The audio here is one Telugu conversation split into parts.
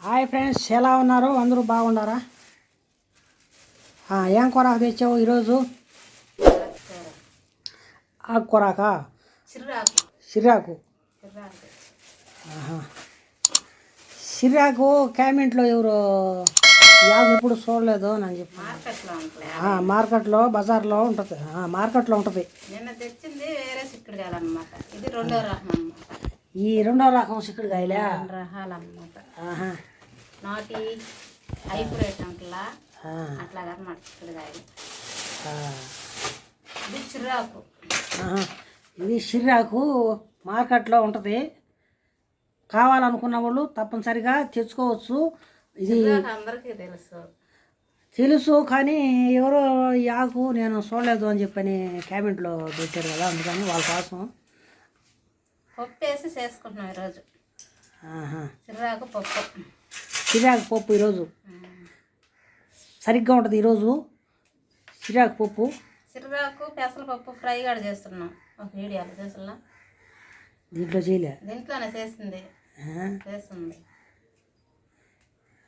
హాయ్ ఫ్రెండ్స్ ఎలా ఉన్నారు? అందరూ బాగున్నారా? ఏం కూర తెచ్చావు ఈరోజు? ఆకుకూరాకా సిర్రాకు చిర్రాకు. ఆహా. సిర్రాకు క్యామెంట్లో ఎవరు? యాగు ఎప్పుడు చూడలేదు అని చెప్పి. మార్కెట్లో బజార్లో ఉంటుంది. మార్కెట్లో ఉంటుంది. ఈ రెండో రకం చిక్కుడుకాయలే? రెండు రకాలు అనమాట ఆహా. నాటి హైబ్రిడ్ అంటలా అట్లా అనమాట చిక్కుడుకాయలు ఆ. ఇది సిర్రాకు మార్కెట్లో ఉంటుంది. కావాలనుకున్న వాళ్ళు తప్పనిసరిగా తెచ్చుకోవచ్చు. ఇది అందరికీ తెలుసు. తెలుసు కానీ ఎవరో ఈ ఆకు నేను చూడలేదు అని చెప్పని క్యాబినెట్లో పెట్టారు కదా అందుకని వాళ్ళ కోసం. పప్పు వేసి చేసుకుంటున్నాం ఈరోజు. చిర్రాకు పప్పు. సిరాకు పప్పు ఈరోజు. సరిగ్గా ఉంటుంది ఈరోజు. సిరాకు పప్పు చిర్రాకు పెసరపప్పు ఫ్రై కూడా చేస్తున్నాం. ఒక వీడియోలో చేస్తున్నా దీంట్లో చేయలే. దీంట్లోనే చేసింది. చేస్తుంది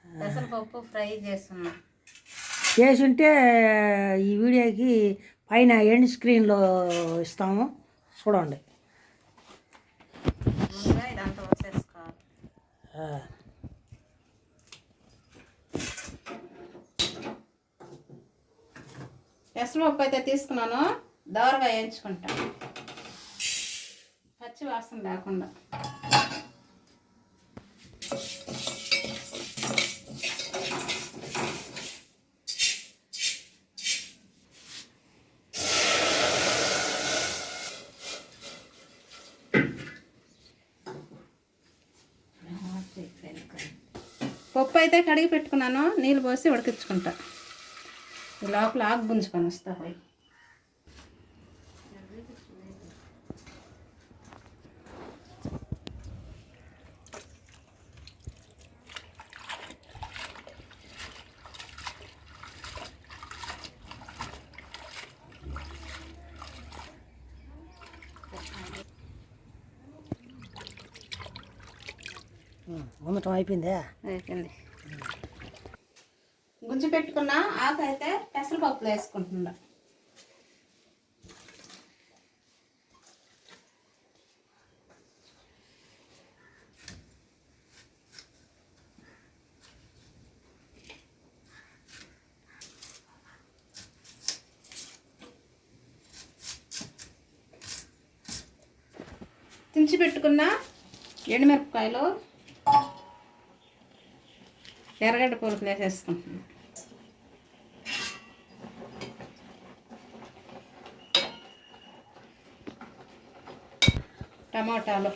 పెసరపప్పు ఫ్రై చేస్తున్నాం. చేసుంటే ఈ వీడియోకి పైన ఎండ్ స్క్రీన్లో ఇస్తాము. చూడండి. ఇదంతా వచ్చేసుకోవాలి. ఆ. పెసరపప్పు అయితే తీసుకున్నాను. దోరగా వేయించుకుంటాను పచ్చి వాసన లేకుండా. పప్పు అయితే కడిగి పెట్టుకున్నాను. నీళ్ళు పోసి ఉడికించుకుంటా. లోపల ఆకు గుంజుకొని వస్తా పోయి ఉండటం అయిపోయిందే అయిపోయింది గుంజు పెట్టుకున్న ఆకు అయితే పెసరపప్పులో వేసుకుంటున్నా. తుంచి పెట్టుకున్న ఎండుమిరపకాయలు ఎర్రగడ్డ పులుసు వేసేసుకుంటున్నాను. టమాటాలు.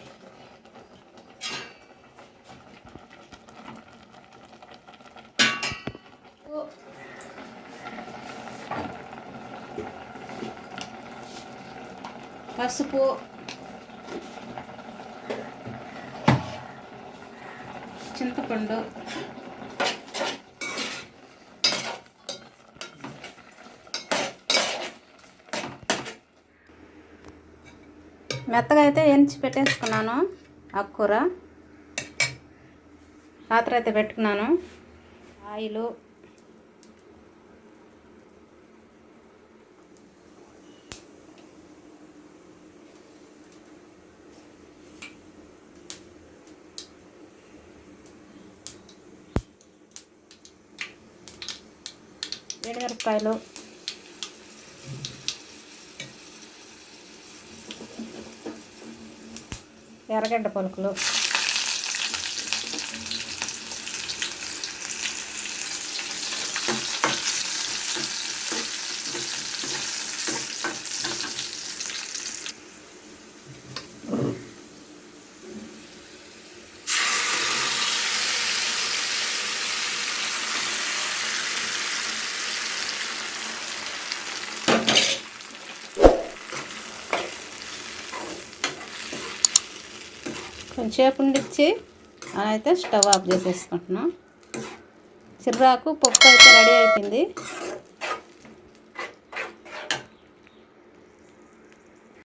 పసుపు. చింతపండు. మెత్తగా అయితే ఎంచి పెట్టేసుకున్నాను. ఆకుకూర పాత్ర అయితే పెట్టుకున్నాను. ఆయిలు. ఎండుమిరపకాయలు ఎర్రగడ్డ పలుకులు. కొంచెంసేపు ఉండిచ్చి అయితే స్టవ్ ఆఫ్ చేసేసుకుంటున్నాం. చిర్రాకు పప్పు అయితే రెడీ అయిపోయింది.